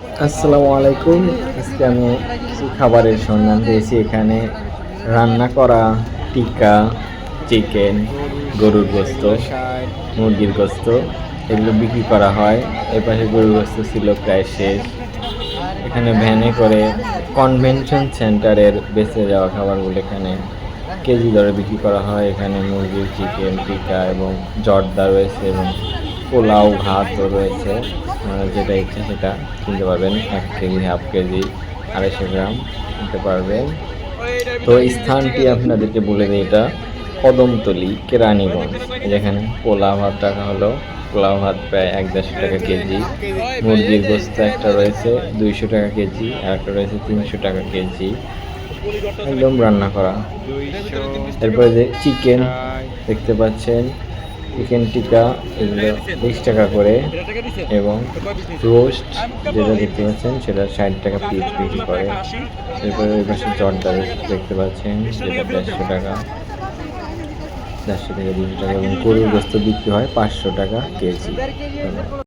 আসসালামু আলাইকুম। আজকে আমি কিছু খাবারের সন্ধান পেয়েছি। এখানে রান্না করা টিকা চিকেন, গরুর গোস্ত, মুরগির গোস্ত এগুলো বিক্রি করা হয়। এর পাশে গরুর গোস্ত ছিল প্রায় শেষ। এখানে ভ্যানে করে কনভেনশন সেন্টারের বেঁচে যাওয়া খাবারগুলো এখানে কেজি দরে বিক্রি করা হয়। এখানে মুরগির চিকেন টিকা এবং জর্দা রয়েছে এবং পোলাও ভাত রয়েছে। যেটা ইচ্ছা সেটা কিনতে পারবেন। এক কেজি, হাফ কেজি, আড়াইশো গ্রাম কিনতে পারবেন। তো স্থানটি আপনাদেরকে বলে দিই, এটা কদমতলি, কেরানীগঞ্জ। যেখানে পোলাও ভাত রাখা হলো। পোলাও ভাত প্রায় এক দেড়শো টাকা কেজি। মুরগির গোস্ত একটা রয়েছে, দুইশো টাকা কেজি, আর একটা রয়েছে তিনশো টাকা কেজি। একদম রান্না করা। এরপরে যে চিকেন দেখতে পাচ্ছেন চিকেন টিকা এগুলো বিশ টাকা করে এবং রোস্ট যেটা দেখতে পাচ্ছেন সেটা ষাট টাকা পিস বিক্রি করে। এরপরে ওই পাশে জর্দা দেখতে পাচ্ছেন, যেটা দেড়শো টাকা। দেড়শো থেকে দুশো টাকা। এবং গরুর গোস্ত বিক্রি হয় পাঁচশো টাকা কেজি।